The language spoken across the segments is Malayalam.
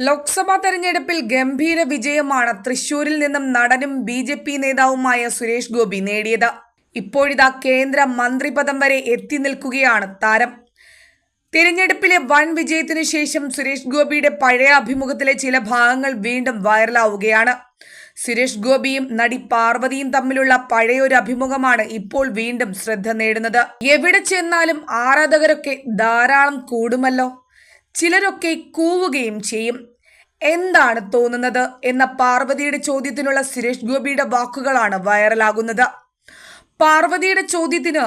ലോക്സഭാ തെരഞ്ഞെടുപ്പിൽ ഗംഭീര വിജയമാണ് തൃശൂരിൽ നിന്നും നടനും ബി ജെ പി നേതാവുമായ സുരേഷ് ഗോപി നേടിയത്. ഇപ്പോഴിതാ കേന്ദ്ര മന്ത്രിപദം വരെ എത്തി നിൽക്കുകയാണ് താരം. തിരഞ്ഞെടുപ്പിലെ വൻ വിജയത്തിനു ശേഷം സുരേഷ് ഗോപിയുടെ പഴയ അഭിമുഖത്തിലെ ചില ഭാഗങ്ങൾ വീണ്ടും വൈറലാവുകയാണ്. സുരേഷ് ഗോപിയും നടി പാർവതിയും തമ്മിലുള്ള പഴയൊരു അഭിമുഖമാണ് ഇപ്പോൾ വീണ്ടും ശ്രദ്ധ നേടുന്നത്. എവിടെ ചെന്നാലും ആരാധകരൊക്കെ ധാരാളം കൂടുമല്ലോ. ചിലരൊക്കെ കൂവുകയും ചെയ്യും. എന്താണ് തോന്നുന്നത് എന്ന പാർവതിയുടെ ചോദ്യത്തിനുള്ള സുരേഷ് ഗോപിയുടെ വാക്കുകളാണ് വൈറലാകുന്നത്. പാർവതിയുടെ ചോദ്യത്തിന്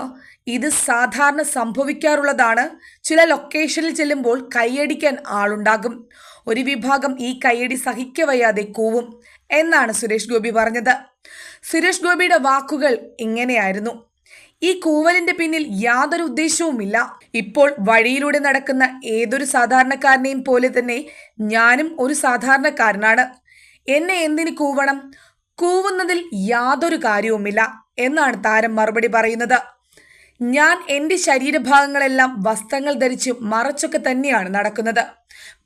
ഇത് സാധാരണ സംഭവിക്കാറുള്ളതാണ്. ചില ലൊക്കേഷനിൽ ചെല്ലുമ്പോൾ കൈയടിക്കാൻ ആളുണ്ടാകും. ഒരു വിഭാഗം ഈ കൈയടി സഹിക്കവയ്യാതെ കൂവും എന്നാണ് സുരേഷ് ഗോപി പറഞ്ഞത്. സുരേഷ് ഗോപിയുടെ വാക്കുകൾ ഇങ്ങനെയായിരുന്നു. ഈ കൂവലിന്റെ പിന്നിൽ യാതൊരു ഉദ്ദേശവുമില്ല. ഇപ്പോൾ വഴിയിലൂടെ നടക്കുന്ന ഏതൊരു സാധാരണക്കാരനെയും പോലെ തന്നെ ഞാനും ഒരു സാധാരണക്കാരനാണ്. എന്നെ എന്തിന് കൂവണം? കൂവുന്നതിൽ യാതൊരു കാര്യവുമില്ല എന്നാണ് താരം മറുപടി പറയുന്നത്. ഞാൻ എന്റെ ശരീരഭാഗങ്ങളെല്ലാം വസ്ത്രങ്ങൾ ധരിച്ച് മറച്ചൊക്കെ തന്നെയാണ് നടക്കുന്നത്.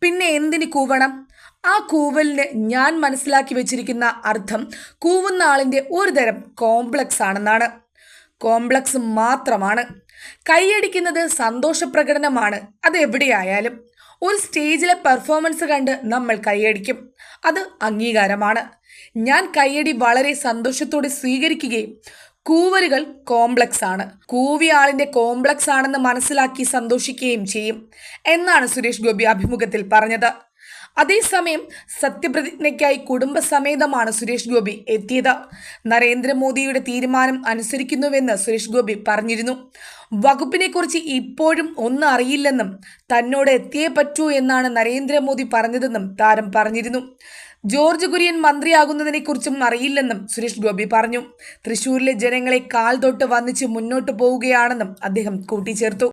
പിന്നെ എന്തിന് കൂവണം? ആ കൂവലിന് ഞാൻ മനസ്സിലാക്കി വെച്ചിരിക്കുന്ന അർത്ഥം കൂവുന്ന ആളിന്റെ ഒരു തരം കോംപ്ലക്സ് ആണെന്നാണ് കോംപ്ലക്സ് മാത്രമാണ്. കൈയടിക്കുന്നത് സന്തോഷപ്രകടനമാണ് അത് എവിടെയായാലും ഒരു സ്റ്റേജിലെ പെർഫോമൻസ് കണ്ട് നമ്മൾ കൈയടിക്കും. അത് അംഗീകാരമാണ്. ഞാൻ കൈയടി വളരെ സന്തോഷത്തോടെ സ്വീകരിക്കുകയും കൂവലുകൾ കോംപ്ലക്സ് ആണ്. കൂവിയ ആളിന്റെ കോംപ്ലക്സ് ആണെന്ന് മനസ്സിലാക്കി സന്തോഷിക്കുകയും ചെയ്യും. എന്നാണ് സുരേഷ് ഗോപി അഭിമുഖത്തിൽ പറഞ്ഞത്. അതേസമയം സത്യപ്രതിജ്ഞയ്ക്കായി കുടുംബസമേതമാണ് സുരേഷ് ഗോപി എത്തിയത്. നരേന്ദ്രമോദിയുടെ തീരുമാനം അനുസരിക്കുന്നുവെന്ന് സുരേഷ് ഗോപി പറഞ്ഞിരുന്നു. വകുപ്പിനെക്കുറിച്ച് ഇപ്പോഴും ഒന്നും അറിയില്ലെന്നും തന്നോട് എത്തിയേ പറ്റൂ എന്നാണ് നരേന്ദ്രമോദി പറഞ്ഞതെന്നും താരം പറഞ്ഞിരുന്നു. ജോർജ് കുര്യൻ മന്ത്രിയാകുന്നതിനെക്കുറിച്ചും അറിയില്ലെന്നും സുരേഷ് ഗോപി പറഞ്ഞു. തൃശൂരിലെ ജനങ്ങളെ കാൽ തൊട്ട് വന്നിച്ച് മുന്നോട്ട് പോവുകയാണെന്നും അദ്ദേഹം കൂട്ടിച്ചേർത്തു.